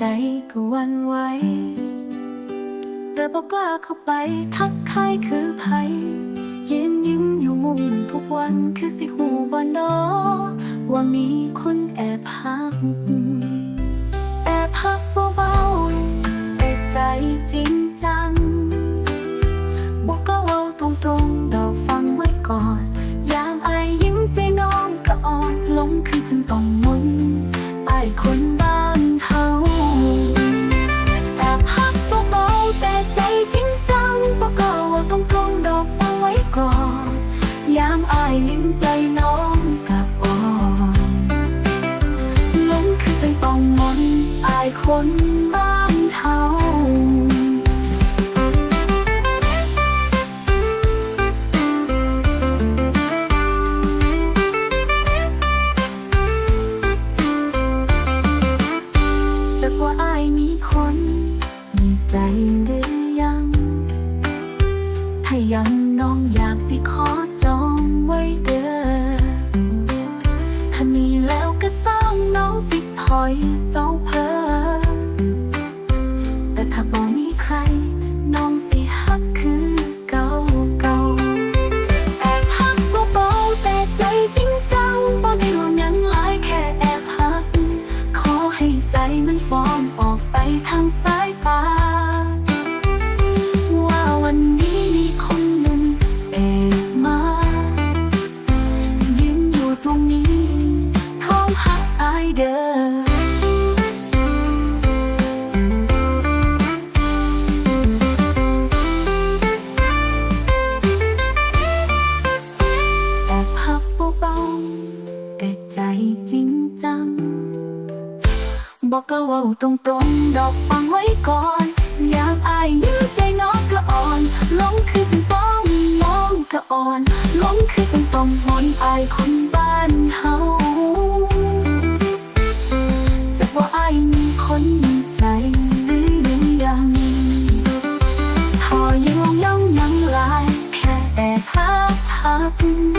ใจก็วันไหวแต่บอกกล้าเข้าไปทักทายคือภัยยืนยิ้มอยู่มุมทุกวันคือสิหูบอนอว่ามีคนแอบหัก แอบหักเบาๆแต่ใจจริงจังบอกก็เอาตรงๆเราฟังไว้ก่อน ใจน้องกับอ่อนลงคือจังต้องมนอายคนบ้านเฮาจากว่าอายมีคน มีใจหรือยัง ถ้ายังน้องอยากสิขอจองไว้เด้ อยเอกก็ว่าตรงตรงดอกฟังไว้ก่อนยามอายยื้อใจน้องก็อ่อนลงคือจังต้องมองก็อ่อนลงคือจังต้องมนอายคนบ้านเฮาจะว่าอายมีคนใจหรือยังทอยังลงยังยังลายแค่แต่พักพัก